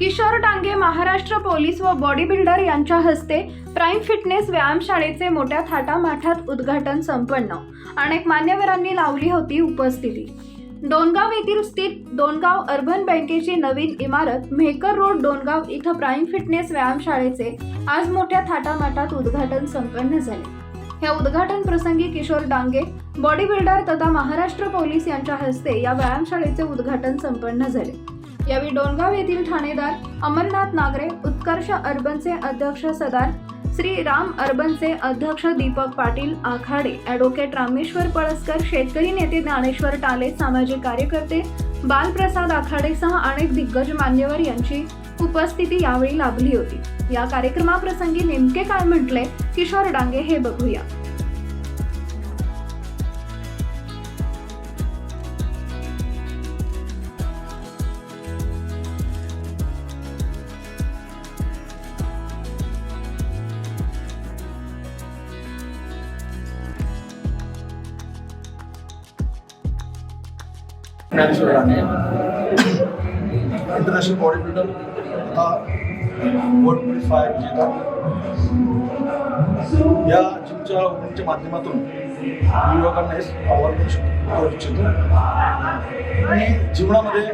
Kishore Dange Maharashtra police व body builder यांच्या हस्ते प्राईम फिटनेस व्यायामशाळेचे मोठ्या थाटामाठात उद्घाटन संपन्न. अनेक मान्यवरांनी लावली होती उपस्थिती. डोनगाव येथील स्थित डोनगाव अर्बन बँकेची नवीन इमारत मेहकर रोड डोनगाव इथं प्राईम फिटनेस व्यायामशाळेचे आज मोठ्या थाटामाटात उद्घाटन संपन्न झाले. या उद्घाटन प्रसंगी किशोर डांगे बॉडी बिल्डर तथा महाराष्ट्र पोलीस यांच्या हस्ते या व्यायामशाळेचे उद्घाटन संपन्न झाले. यावेळी डोनगाव येथील ठाणेदार अमरनाथ नागरे उत्कर्ष अर्बनचे अध्यक्ष सदार श्री राम अर्बनचे अध्यक्ष दीपक पाटील आखाडे ॲडव्होकेट रामेश्वर पळसकर शेतकरी नेते ज्ञानेश्वर टाले सामाजिक कार्यकर्ते बालप्रसाद आखाडेसह अनेक दिग्गज मान्यवर यांची उपस्थिती यावेळी लाभली होती. या कार्यक्रमाप्रसंगी नेमके काय म्हटले? किशोर डांगे हे बघूया. Dnyaneshwar Rane international body builder तथा वर्ल्ड पोलीस फायर विजेता या जिमच्या ओपनच्या माध्यमातून युवकांना हेच आव्हान करू शकतो करू इच्छितो आणि जीवनामध्ये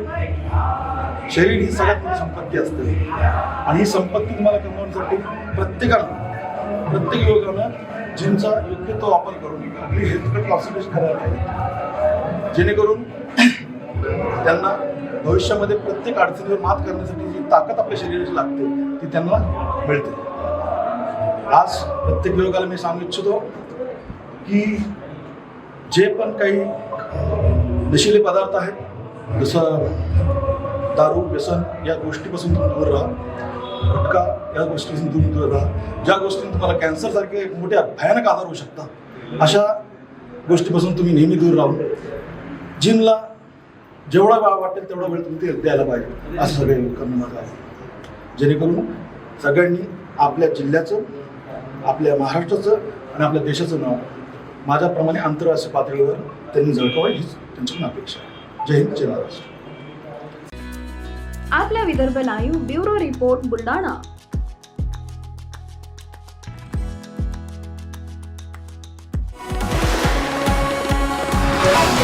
शरीर ही सगळ्यात मोठी संपत्ती असते आणि ही संपत्ती तुम्हाला कमवण्यासाठी प्रत्येकानं प्रत्येक युवकानं जिमचा योग्य तो वापर करून आपली हेल्थकडे कॉन्सन्ट्रेशन करायला पाहिजे जेणेकरून त्यांना भविष्यामध्ये प्रत्येक अडचणीवर मात करण्यासाठी जी ताकद आपल्या शरीराची लागते ती त्यांना मिळते. आज प्रत्येक युवकाला मी सांगू इच्छितो की जे पण काही नशिले पदार्थ आहेत जसं दारू व्यसन या गोष्टीपासून तुम्ही दूर राहा. गुटखा या गोष्टीपासून तुम्ही दूर राहा. ज्या गोष्टी तुम्हाला कॅन्सरसारखे मोठे भयानक आजार होऊ शकतात अशा गोष्टीपासून तुम्ही नेहमी दूर राहून जिमला जेवढा वेळ वाटेल तेवढा वेळ तुम्ही ते द्यायला पाहिजे. असं सगळे माझं आहे. जेणेकरून सगळ्यांनी आपल्या जिल्ह्याचं आपल्या महाराष्ट्राचं आणि आपल्या देशाचं नाव माझ्याप्रमाणे आंतरराष्ट्रीय पातळीवर त्यांनी झळकावं हीच त्यांच्याकडून अपेक्षा आहे. जय हिंद जय महाराष्ट्र. आपल्या Vidarbha live bureau report Buldhana.